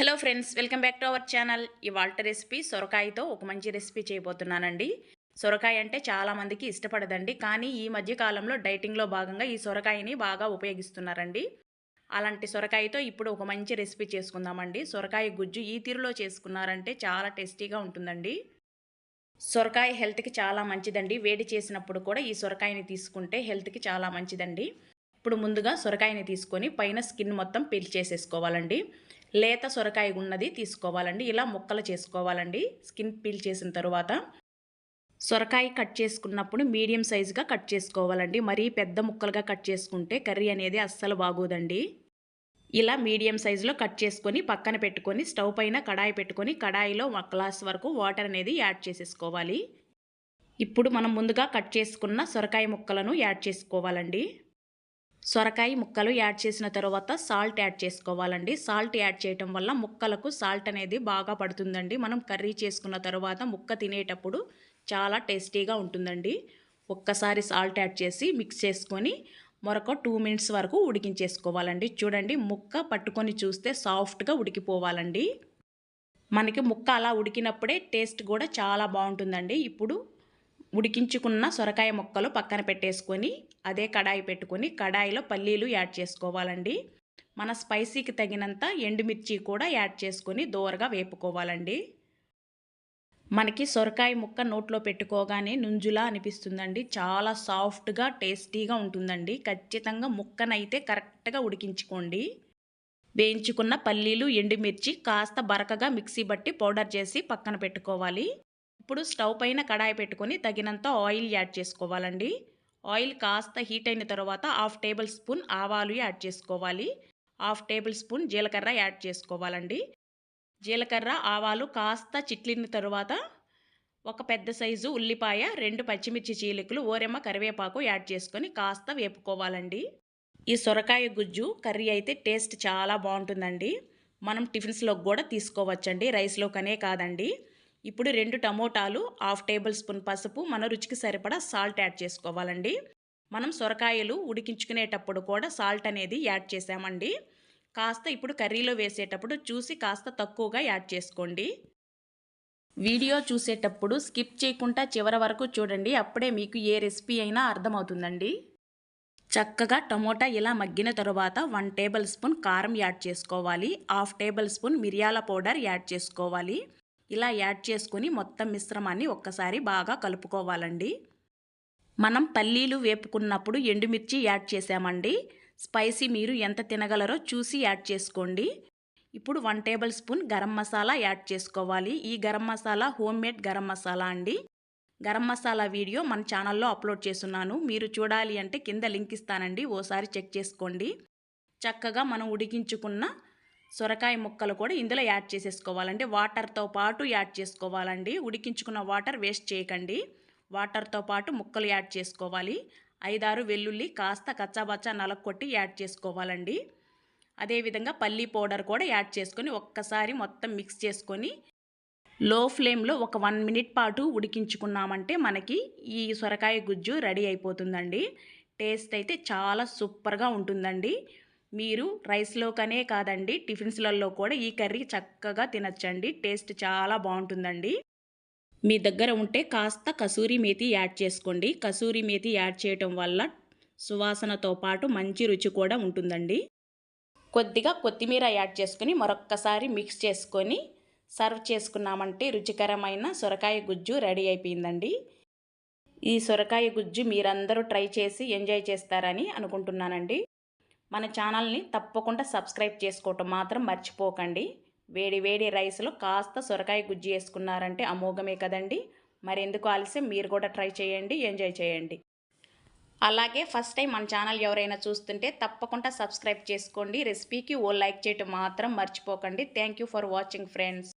Hello friends welcome back to our channel ఇవాళ recipe సొరకాయతో ఒక మంచి రెసిపీ చేయబోతున్నానండి. సొరకాయ అంటే చాలామందికి ఇష్టపడదండి కానీ ఈ మధ్య కాలంలో డైటింగ్లో భాగంగా ఈ సొరకాయని బాగా ఉపయోగిస్తున్నారండి. అలాంటి సొరకాయతో ఇప్పుడు ఒక మంచి రెసిపీ చేసుకుందామండి. సొరకాయ గుజ్జు ఈ తీరులో చేసుకున్నారంటే చాలా టేస్టీగా ఉంటుందండి. సొరకాయ హెల్త్కి చాలా మంచిదండి. వేడి చేసినప్పుడు కూడా ఈ సొరకాయని తీసుకుంటే హెల్త్కి చాలా మంచిదండి. ఇప్పుడు ముందుగా సొరకాయని తీసుకొని పైన స్కిన్ మొత్తం పీల్చేసేసుకోవాలండి లేత సొరకాయ ఉన్నది తీసుకోవాలండి. ఇలా ముక్కలు చేసుకోవాలండి. స్కిన్ పీల్ చేసిన తర్వాత సొరకాయ కట్ చేసుకున్నప్పుడు మీడియం సైజుగా కట్ చేసుకోవాలండి. మరీ పెద్ద ముక్కలుగా కట్ చేసుకుంటే కర్రీ అనేది అస్సలు బాగోదండి. ఇలా మీడియం సైజులో కట్ చేసుకొని పక్కన పెట్టుకొని స్టవ్ పైన కడాయి పెట్టుకొని కడాయిలో ఒక గ్లాస్ వరకు వాటర్ అనేది యాడ్ చేసేసుకోవాలి. ఇప్పుడు మనం ముందుగా కట్ చేసుకున్న సొరకాయ ముక్కలను యాడ్ చేసుకోవాలండి. సొరకాయ ముక్కలు యాడ్ చేసిన తర్వాత సాల్ట్ యాడ్ చేసుకోవాలండి. సాల్ట్ యాడ్ చేయటం వల్ల ముక్కలకు సాల్ట్ అనేది బాగా పడుతుందండి. మనం కర్రీ చేసుకున్న తర్వాత ముక్క తినేటప్పుడు చాలా టేస్టీగా ఉంటుందండి. ఒక్కసారి సాల్ట్ యాడ్ చేసి మిక్స్ చేసుకొని మరొక టూ మినిట్స్ వరకు ఉడికించేసుకోవాలండి. చూడండి ముక్క పట్టుకొని చూస్తే సాఫ్ట్గా ఉడికిపోవాలండి. మనకి ముక్క అలా ఉడికినప్పుడే టేస్ట్ కూడా చాలా బాగుంటుందండి. ఇప్పుడు ఉడికించుకున్న సొరకాయ ముక్కలు పక్కన పెట్టేసుకొని అదే కడాయి పెట్టుకొని కడాయిలో పల్లీలు యాడ్ చేసుకోవాలండి. మన స్పైసీకి తగినంత ఎండుమిర్చి కూడా యాడ్ చేసుకొని దోరగా వేపుకోవాలండి. మనకి సొరకాయ ముక్క నోట్లో పెట్టుకోగానే నుంజులా అనిపిస్తుందండి. చాలా సాఫ్ట్గా టేస్టీగా ఉంటుందండి. ఖచ్చితంగా ముక్కనైతే కరెక్ట్గా ఉడికించుకోండి. వేయించుకున్న పల్లీలు ఎండుమిర్చి కాస్త బరకగా మిక్సీ బట్టి పౌడర్ చేసి పక్కన పెట్టుకోవాలి. ఇప్పుడు స్టవ్ పైన కడాయి పెట్టుకొని తగినంత ఆయిల్ యాడ్ చేసుకోవాలండి. ఆయిల్ కాస్త హీట్ అయిన తర్వాత హాఫ్ టేబుల్ స్పూన్ ఆవాలు యాడ్ చేసుకోవాలి. హాఫ్ టేబుల్ స్పూన్ జీలకర్ర యాడ్ చేసుకోవాలండి. జీలకర్ర ఆవాలు కాస్త చిట్లిన తరువాత ఒక పెద్ద సైజు ఉల్లిపాయ రెండు పచ్చిమిర్చి చీలికలు ఓరెమ్మ కరివేపాకు యాడ్ చేసుకొని కాస్త వేపుకోవాలండి. ఈ సొరకాయ గుజ్జు కర్రీ అయితే టేస్ట్ చాలా బాగుంటుందండి. మనం టిఫిన్స్లోకి కూడా తీసుకోవచ్చండి రైస్లోకనే కాదండి. ఇప్పుడు రెండు టమోటాలు హాఫ్ టేబుల్ స్పూన్ పసుపు మన రుచికి సరిపడా సాల్ట్ యాడ్ చేసుకోవాలండి. మనం సొరకాయలు ఉడికించుకునేటప్పుడు కూడా సాల్ట్ అనేది యాడ్ చేసామండి. కాస్త ఇప్పుడు కర్రీలో వేసేటప్పుడు చూసి కాస్త తక్కువగా యాడ్ చేసుకోండి. వీడియో చూసేటప్పుడు స్కిప్ చేయకుండా చివరి వరకు చూడండి అప్పుడే మీకు ఏ రెసిపీ అయినా అర్థమవుతుందండి. చక్కగా టమోటా ఇలా మగ్గిన తరువాత వన్ టేబుల్ స్పూన్ కారం యాడ్ చేసుకోవాలి హాఫ్ టేబుల్ స్పూన్ మిరియాల పౌడర్ యాడ్ చేసుకోవాలి. ఇలా యాడ్ చేసుకొని మొత్తం మిశ్రమాన్ని ఒక్కసారి బాగా కలుపుకోవాలండి. మనం పల్లీలు వేపుకున్నప్పుడు ఎండుమిర్చి యాడ్ చేసామండి. స్పైసీ మీరు ఎంత తినగలరో చూసి యాడ్ చేసుకోండి. ఇప్పుడు one tablespoon garam masala add చేసుకోవాలి. ఈ గరం మసాలా హోమ్ మేడ్ గరం మసాలా అండి. గరం మసాలా వీడియో మన ఛానల్లో అప్లోడ్ చేస్తున్నాను. మీరు చూడాలి అంటే కింద లింక్ ఇస్తానండి. ఓసారి చెక్ చేసుకోండి. చక్కగా మనం ఉడికించుకున్న సొరకాయ ముక్కలు కూడా ఇందులో యాడ్ చేసేసుకోవాలండి వాటర్తో పాటు యాడ్ చేసుకోవాలండి. ఉడికించుకున్న వాటర్ వేస్ట్ చేయకండి. వాటర్తో పాటు ముక్కలు యాడ్ చేసుకోవాలి. ఐదారు వెల్లుల్లి కాస్త కచ్చాబచ్చా నలకొట్టి యాడ్ చేసుకోవాలండి. అదేవిధంగా పల్లీ పౌడర్ కూడా యాడ్ చేసుకొని ఒక్కసారి మొత్తం మిక్స్ చేసుకొని లో ఫ్లేమ్లో ఒక వన్ మినిట్ పాటు ఉడికించుకున్నామంటే మనకి ఈ సొరకాయ గుజ్జు రెడీ అయిపోతుందండి. టేస్ట్ అయితే చాలా సూపర్గా ఉంటుందండి. మీరు రైస్లోకనే కాదండి టిఫిన్స్లలో కూడా ఈ కర్రీ చక్కగా తినచ్చండి టేస్ట్ చాలా బాగుంటుందండి. మీ దగ్గర ఉంటే కాస్త కసూరి మేతి యాడ్ చేసుకోండి. కసూరి మేతి యాడ్ చేయటం వల్ల సువాసనతో పాటు మంచి రుచి కూడా ఉంటుందండి. కొద్దిగా కొత్తిమీర యాడ్ చేసుకుని మరొక్కసారి మిక్స్ చేసుకొని సర్వ్ చేసుకున్నామంటే రుచికరమైన సొరకాయ గుజ్జు రెడీ అయిపోయిందండి. ఈ సొరకాయ గుజ్జు మీరందరూ ట్రై చేసి ఎంజాయ్ చేస్తారని అనుకుంటున్నానండి. మన ఛానల్ని తప్పకుండా సబ్స్క్రైబ్ చేసుకోవటం మాత్రం మర్చిపోకండి. వేడి వేడి రైస్లో కాస్త సొరకాయ గుజ్జి వేసుకున్నారంటే అమోఘమే కదండి. మరెందుకు ఆలస్యం? మీరు కూడా ట్రై చేయండి ఎంజాయ్ చేయండి. అలాగే ఫస్ట్ టైం మన ఛానల్ ఎవరైనా చూస్తుంటే తప్పకుండా సబ్స్క్రైబ్ చేసుకోండి. రెసిపీకి ఓ లైక్ చేయటం మాత్రం మర్చిపోకండి. Thank for watching friends.